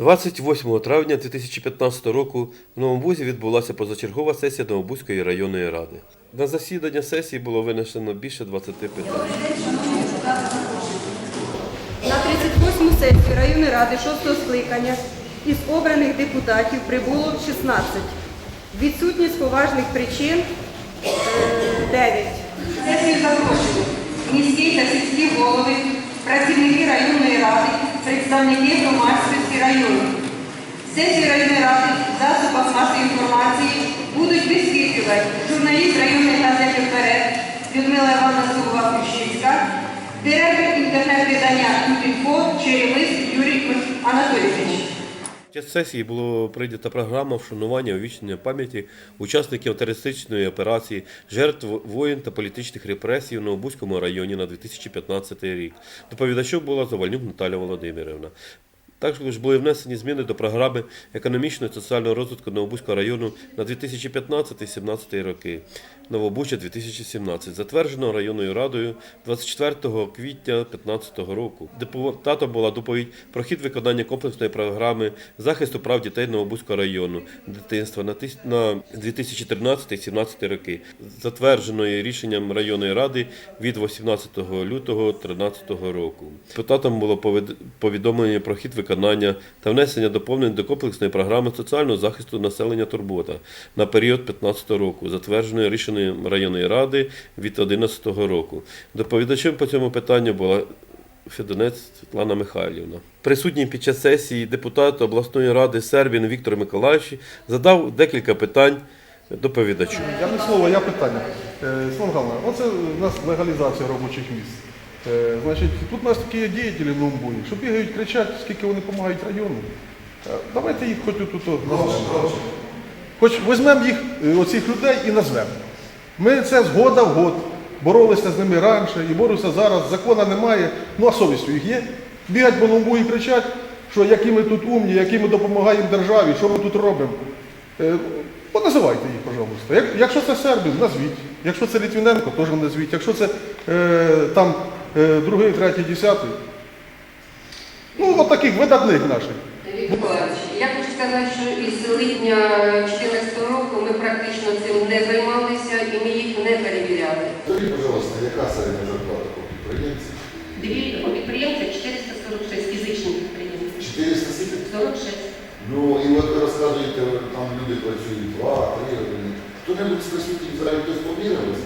28 травня 2015 року в Новому Бузі відбулася позачергова сесія Новобузької районної ради. На засідання сесії було винесено більше 20 питань. На 38-му сесію районної ради 6-го скликання із обраних депутатів прибуло 16. Відсутність поважних причин е, 9. Сесію запрошую міські та сільські голови, працівники районної ради, представники громадськості району. Сесію районної ради в засобах масової інформації будуть висвітлювати журналіст районної газети «Вперед» Людмила Івана Сувова-Крущівська, директор інтернет-видання «Тутінфо» Черемис Юрій Анатолійович. Під час сесії було прийнята програма вшанування увічнення пам'яті учасників терористичної операції, жертв воїн та політичних репресій в Новобузькому районі на 2015 рік. Доповідачом була Завальнюк Наталя Володимирівна. Також були внесені зміни до програми економічного і соціального розвитку Новобузького району на 2015-2017 роки. Новобуча 2017, затверджено районною радою 24 квітня 2015 року. Депутатом була доповідь про хід виконання комплексної програми захисту прав дітей Новобузького району дитинства на 2013-2017 роки, затвердженої рішенням районної ради від 18 лютого 2013 року. Депутатам було повідомлення про хід виконання та внесення доповнень до комплексної програми соціального захисту населення Турбота на період 2015 року, затвердженої рішенням районної ради від 2011 року. Доповідачем по цьому питанню була Федонець Світлана Михайлівна. Присутній під час сесії депутат обласної ради Сербін Віктор Миколаївич задав декілька питань доповідачу. Я не слово, я питання. Е, Слава Михайловна, оце у нас легалізація робочих місць. Е, Значить, тут у нас такі діятелі Новомбуї, що бігають, кричать, скільки вони допомагають району. Е, Давайте їх хоч тут назвемо. Хоч візьмемо їх, е, оцих людей і назвемо. Ми це згода в год. Боролися з ними раніше і борюся зараз. Закона немає. Ну а совість у їх є. Бігать по Новомбуї і кричать, що які ми тут умні, які ми допомагаємо державі, що ми тут робимо. Поназивайте їх, пожалуйста. Якщо це Сербін, назвіть. Якщо це Літвіненко, теж назвіть. Якщо це е, там другий, третій, десятий. Ну, от таких видатних наших. Віктор Миколаївич, я хочу сказати, що із липня 2014 року ми практично цим не займалися і ми їх не перевіряли. Скажіть, пожалуйста, яка середня зарплата по підприємців? Дві у підприємців 446 фізичних підприємців. 400 скільки? 46. Ну і от ви розказуєте, там люди працюють 2, 3 години. Хто-небудь з присутніх в залі хтось помірявся?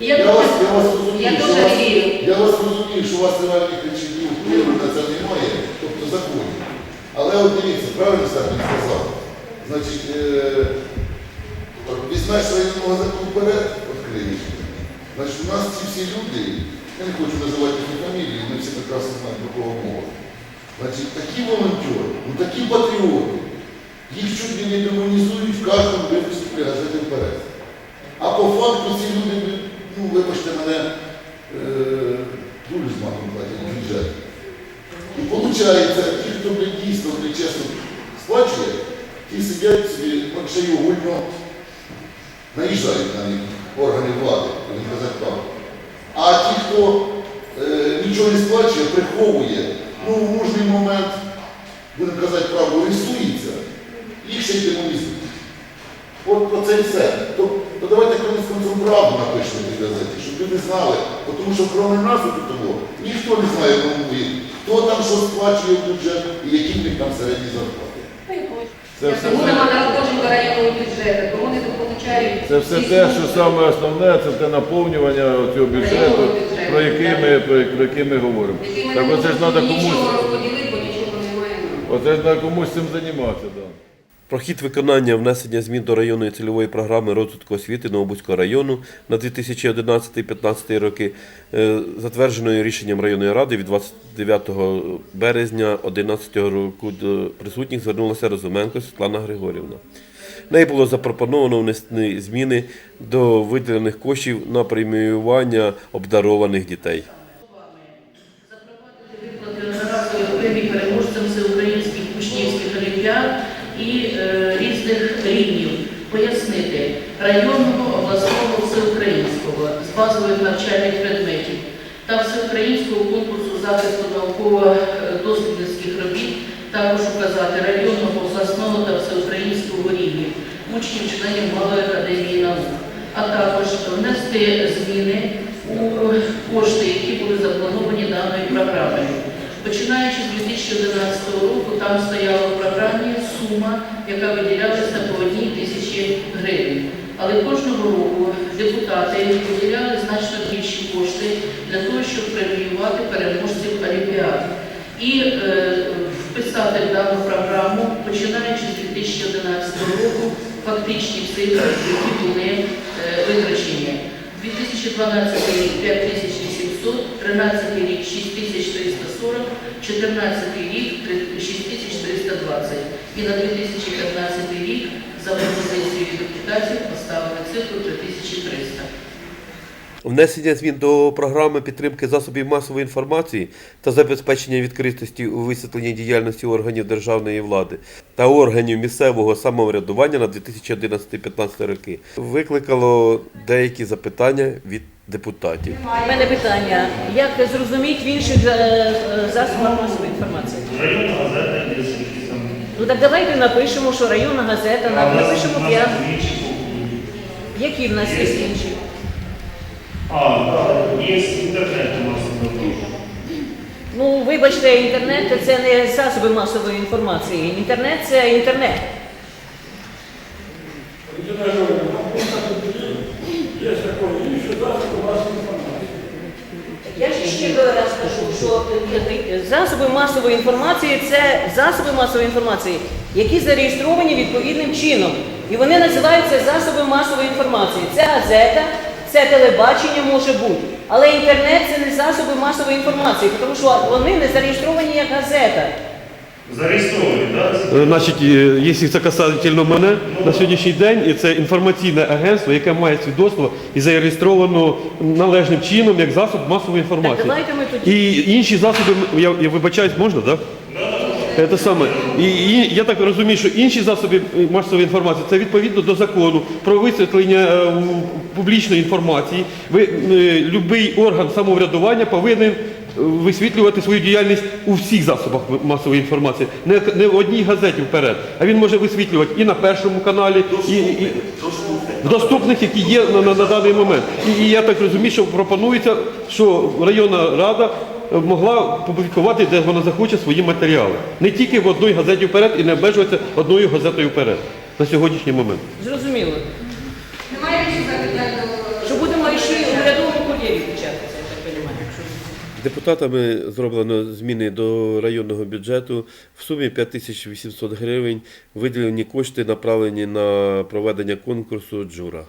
Я, Я вас, я вас розумію, я що дуже вас, вірю. я вас розумію, що у вас реальних речів впливу на це немає, тобто законів. Але от дивіться, правильно Сергій сказав. Значить, е, візьмеш районну газету вперед, відкриєш. Значить, у нас ці всі люди, я не хочу називати їх фамілії, ми всі прекрасно знаємо, про кого мова. Значить, такі волонтери, ну такі патріоти, їх чуть ли не демонізують в кожному випуску газети вперед. А по факту ці люди, ну вибачте мене, е, дулю з маком платять бюджет. І виходить, ті, хто блядь, дійсно чесно сплачує, ті сидять собі шиюгульно, наїжджають на них органи влади, будемо казати правду. А ті, хто е, нічого не сплачує, приховує, ну в нужний момент, будемо казати правду, рисується, їх ще й демонізують. От про це все. То, то давайте концом правду напишемо в цій газеті, щоб люди знали. Бо Тому що крім нас тут того, ніхто не знає в Новомуї, хто там що сплачує бюджет і які в них там середні зарплати. Це все, Тому нема надходжень до районного бюджету, тому не получають. це все те, що саме основне, це те наповнювання цього бюджету, про який ми, про, про який ми говоримо. Так оце ж треба комусь, Нічого розподілити, бо нічого немає. оце ж треба комусь цим займатися. Да. Про хід виконання внесення змін до районної цільової програми розвитку освіти Новобузького району на 2011-2015 роки, е, затвердженої рішенням районної ради від 29 березня 2011 року до присутніх звернулася Розуменко Світлана Григорівна. Неї було запропоновано внести зміни до виділених коштів на преміювання обдарованих дітей. Виплати одноразової премії переможцям всеукраїнських учнівських олімпіад і е, різних рівнів. Пояснити районного, обласного, всеукраїнського з базових навчальних предметів та всеукраїнського конкурсу захисту науково-дослідницьких робіт Також указати районного, обласного та всеукраїнського рівня учнів членів Малої академії наук, а також внести зміни у кошти, які були заплановані даною програмою. Починаючи з 2011 року, там стояла в програмі сума, яка виділялася по одній тисячі гривень. Але кожного року депутати виділяли значно більші кошти для того, щоб преміювати переможців Олімпіад. І е, вписати в дану програму, починаючи з 2011 року, фактичні цифри, які були е, витрачені. 2012 рік 5800, 13 рік 6340, 14 рік 6320. І на 2015 рік за пропозицією депутатів поставили цифру 3300. Внесення змін до програми підтримки засобів масової інформації та забезпечення відкритості у висвітленні діяльності органів державної влади та органів місцевого самоврядування на 2011-2015 роки викликало деякі запитання від депутатів. У мене питання, як зрозуміти в інших е, е, засобах масової інформації? Районна газета є якісь там. Ну так давайте напишемо, що районна газета, А в нас- напишемо нас п'ять. інші кухні. Які в нас є інші? А, так, є інтернет у нас на Ну, вибачте, інтернет це не засоби масової інформації. Інтернет це інтернет. Я ж ще що засоби масової інформації це засоби масової інформації, які зареєстровані відповідним чином. І вони називаються засоби масової інформації. Це газета, це телебачення може бути. Але інтернет це не засоби масової інформації, тому що вони не зареєстровані як газета. Зареєстровані, так? Е, Значить, е, якщо це касательно мене, на сьогоднішній день і це інформаційне агентство, яке має свідоцтво і зареєстровано належним чином як засоб масової інформації. давайте ми тоді. І інші засоби, я, я вибачаюсь, можна, так? Да? Це саме. І, і я так розумію, що інші засоби е, масової інформації це відповідно до закону про висвітлення е, публічної інформації. Ви, е, любий орган самоврядування повинен висвітлювати свою діяльність у всіх засобах масової інформації, не, не в одній газеті вперед. А він може висвітлювати і на першому каналі, і, і доступних, які є на, на, на даний момент. І, і я так розумію, що пропонується, що районна рада могла публікувати, де вона захоче свої матеріали. Не тільки в одній газеті вперед і не обмежуватися одною газетою вперед на сьогоднішній момент. Зрозуміло. Немає більше запитань до Що будемо ще й урядовому кур'єрі печататися, я так розумію. Депутатами зроблено зміни до районного бюджету в сумі 5800 гривень. Виділені кошти направлені на проведення конкурсу Джура.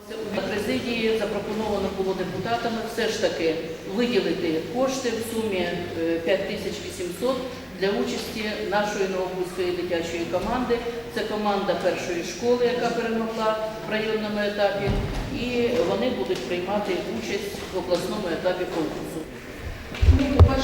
Президії запропоновано було депутатами все ж таки виділити кошти в сумі е, 5800 для участі нашої новобузької дитячої команди. Це команда першої школи, яка перемогла в районному етапі, і вони будуть приймати участь в обласному етапі конкурсу.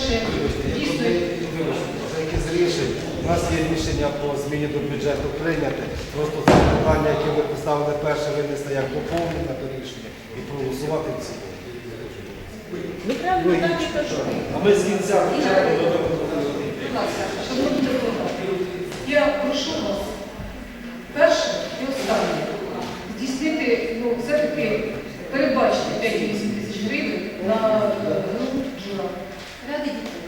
Ну, по-перше, дійсно, Якісь. У нас є рішення по зміні до бюджету прийняти. Просто це питання, яке ви поставили перше, винести як доповнення до рішення і проголосувати в цілому. Ну правильно так і кажу. А ми з кінця почали до будь ласка, шановні депутати, я прошу вас перше і останнє здійснити, ну, все-таки передбачити 5-8 тисяч гривень на е, ну, жура. Ради дітей.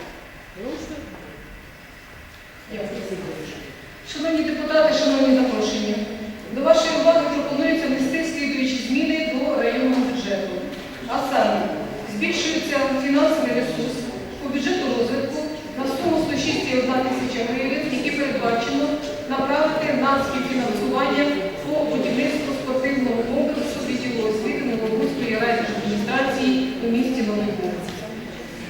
Дякую. Шановні депутати, шановні запрошені, до вашої уваги пропонується внести слідуючі зміни до районного бюджету. А саме, збільшується фінансовий ресурс по бюджету розвитку на суму 106,1 тисяча гривень, які передбачено направити на співфінансування по будівництву спортивного комплексу відділу освіти Новобузької райдержадміністрації у місті Буг.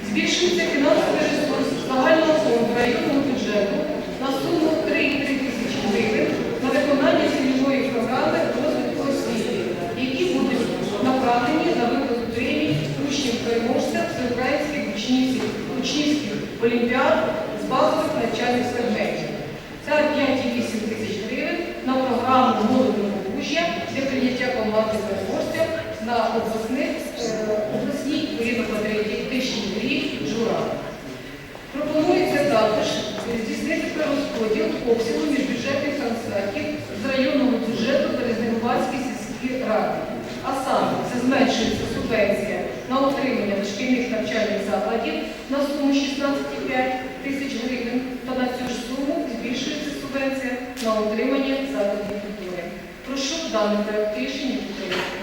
Збільшується фінансовий ресурс загального фонду районного бюджету на суму 3,3 тисячі гривень на виконання цільової програми розвитку освіти, які будуть направлені на виплату премій учнів переможцям всеукраїнських учнівських, учнівських олімпіад з базових навчальних сегментів. Це 5,8 тисяч програму молодого Бужя для прийняття команди переможців на е, обласній воєнно-патріотичній грі «Жура». Пропонується також здійснити перерозподіл розподіл обсягу міжбюджетних трансфертів з районного бюджету Березнегуватській сільській раді. А саме це зменшується субвенція на отримання дошкільних навчальних закладів на суму 16,5 тисяч гривень та на цю ж суму збільшується субвенція на отримання закладів культури. Прошу даний проект рішення підтримати.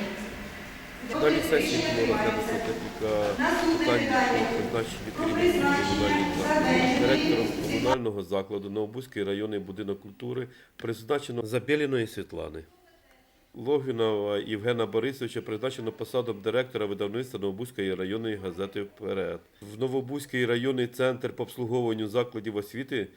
Далі сесії було розглянути декілька питань про призначення комунальних закладів. Директором комунального закладу Новобузький районний будинок культури призначено Забєліної Світлани. Логвінова Євгена Борисовича призначено посаду директора видавництва Новобузької районної газети «Вперед». В Новобузький районний центр по обслуговуванню закладів освіти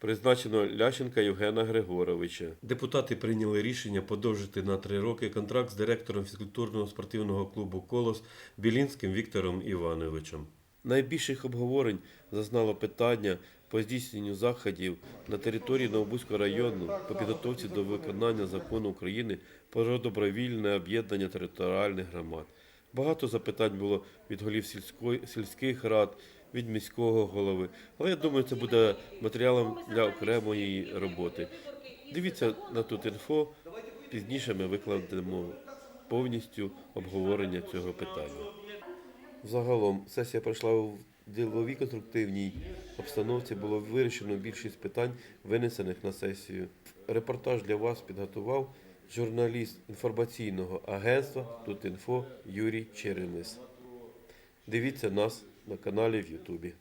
призначено Лященка Євгена Григоровича. Депутати прийняли рішення подовжити на три роки контракт з директором фізкультурного спортивного клубу Колос Білінським Віктором Івановичем. Найбільших обговорень зазнало питання по здійсненню заходів на території Новобузького району по підготовці до виконання закону України про добровільне об'єднання територіальних громад. Багато запитань було від голів сільської, сільських рад, від міського голови. Але я думаю, це буде матеріалом для окремої роботи. Дивіться на тут інфо. Пізніше ми викладемо повністю обговорення цього питання. Загалом сесія пройшла у діловій конструктивній обстановці. Було вирішено більшість питань, винесених на сесію. Репортаж для вас підготував журналіст інформаційного агентства Тутінфо Юрій Черемис. Дивіться нас на каналі в Ютубі.